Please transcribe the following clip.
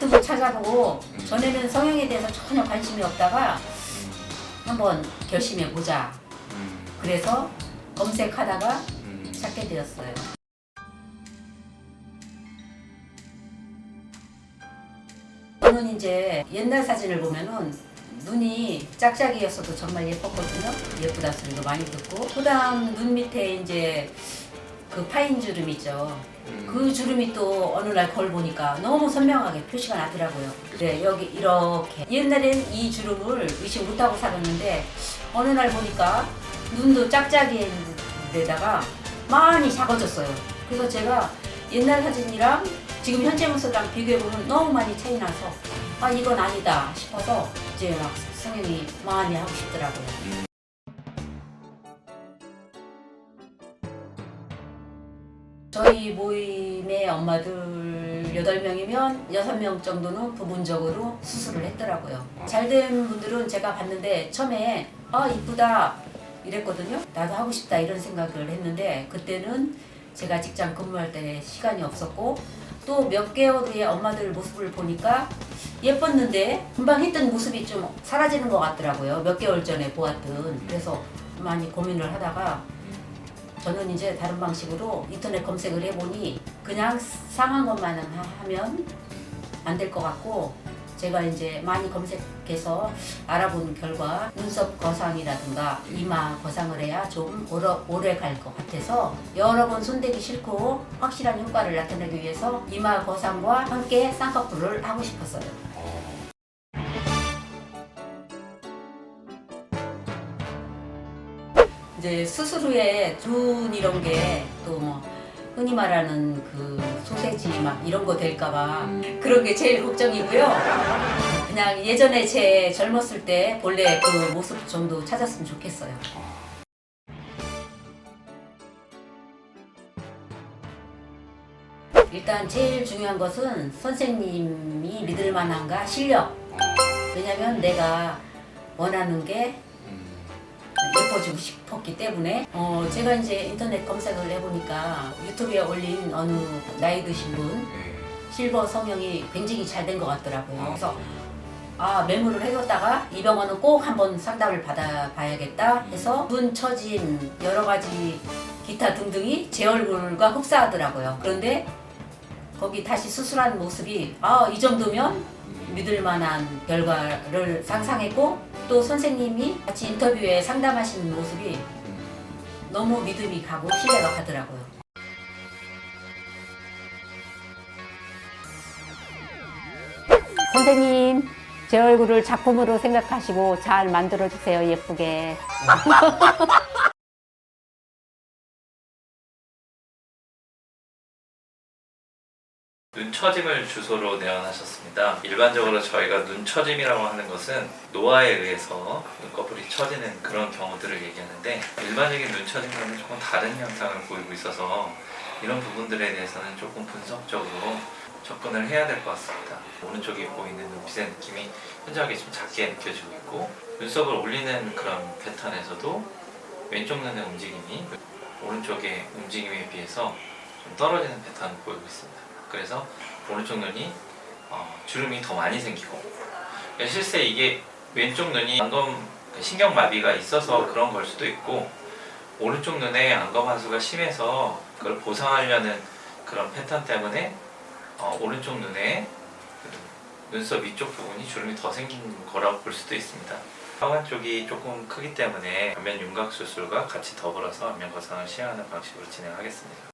유튜브 찾아보고 전에는 성형에 대해서 전혀 관심이 없다가 한번 결심해 보자. 음, 그래서 검색하다가 음. 찾게 되었어요. 저는 이제 옛날 사진을 보면은 눈이 짝짝이였어도 정말 예뻤거든요. 예쁘다 소리도 많이 듣고 그다음 눈 밑에 이제 그 파인 주름 있죠. 음. 그 주름이 또 어느 날 거울 보니까 너무 선명하게 표시가 나더라고요. 네, 여기 이렇게. 옛날엔 이 주름을 의식 못하고 살았는데 어느 날 보니까 눈도 짝짝이인데다가 많이 작아졌어요. 그래서 제가 옛날 사진이랑 지금 현재 모습이랑 비교해보면 너무 많이 차이 나서 아, 이건 아니다 싶어서 이제 막 성형이 많이 하고 싶더라고요. 저희 모임의 엄마들 8명이면 6명 정도는 부분적으로 수술을 했더라고요. 잘 된 분들은 제가 봤는데 처음에 아 이쁘다 이랬거든요. 나도 하고 싶다 이런 생각을 했는데 그때는 제가 직장 근무할 때 시간이 없었고 또 몇 개월 후에 엄마들 모습을 보니까 예뻤는데 금방 했던 모습이 좀 사라지는 것 같더라고요. 몇 개월 전에 보았던. 그래서 많이 고민을 하다가 저는 이제 다른 방식으로 인터넷 검색을 해보니 그냥 상한 것만 하- 하면 안 될 것 같고 제가 이제 많이 검색해서 알아본 결과 눈썹 거상이라든가 이마 거상을 해야 좀 오래, 오래 갈 것 같아서 여러 번 손대기 싫고 확실한 효과를 나타내기 위해서 이마 거상과 함께 쌍꺼풀을 하고 싶었어요. 이제 수술 후에 눈 이런 게 또 뭐 흔히 말하는 그 소세지 막 이런 거 될까봐 그런 게 제일 걱정이고요. 그냥 예전에 제 젊었을 때 본래 그 모습 정도 찾았으면 좋겠어요. 일단 제일 중요한 것은 선생님이 믿을 만한가 실력. 왜냐면 내가 원하는 게 음. 예뻐지고 싶었기 때문에 어 제가 이제 인터넷 검색을 해보니까 유튜브에 올린 어느 나이 드신 분 네. 실버 성형이 굉장히 잘 된 것 같더라고요. 그래서 아 메모를 해뒀다가 이 병원은 꼭 한번 상담을 받아봐야겠다 해서 눈 처짐 여러 가지 기타 등등이 제 얼굴과 흡사하더라고요. 그런데 거기 다시 수술한 모습이 아 이 정도면 믿을 만한 결과를 상상했고 또 선생님이 같이 인터뷰에 상담하시는 모습이 너무 믿음이 가고 신뢰가 가더라고요. 선생님, 제 얼굴을 작품으로 생각하시고 잘 만들어 주세요. 예쁘게. 눈처짐을 주소로 내원하셨습니다. 일반적으로 저희가 눈처짐이라고 하는 것은 노화에 의해서 눈꺼풀이 처지는 그런 경우들을 얘기하는데 일반적인 눈처짐과는 조금 다른 현상을 보이고 있어서 이런 부분들에 대해서는 조금 분석적으로 접근을 해야 될 것 같습니다. 오른쪽에 보이는 눈빛의 느낌이 현저하게 좀 작게 느껴지고 있고 눈썹을 올리는 그런 패턴에서도 왼쪽 눈의 움직임이 오른쪽의 움직임에 비해서 좀 떨어지는 패턴을 보이고 있습니다. 그래서 오른쪽 눈이 어, 주름이 더 많이 생기고 그러니까 실제 이게 왼쪽 눈이 안검 그 신경마비가 있어서 그런 걸 수도 있고 오른쪽 눈에 안검 환수가 심해서 그걸 보상하려는 그런 패턴 때문에 어, 오른쪽 눈에 그 눈썹 위쪽 부분이 주름이 더 생긴 거라고 볼 수도 있습니다. 하관 쪽이 조금 크기 때문에 안면 윤곽 수술과 같이 더불어서 안면 거상을 시행하는 방식으로 진행하겠습니다.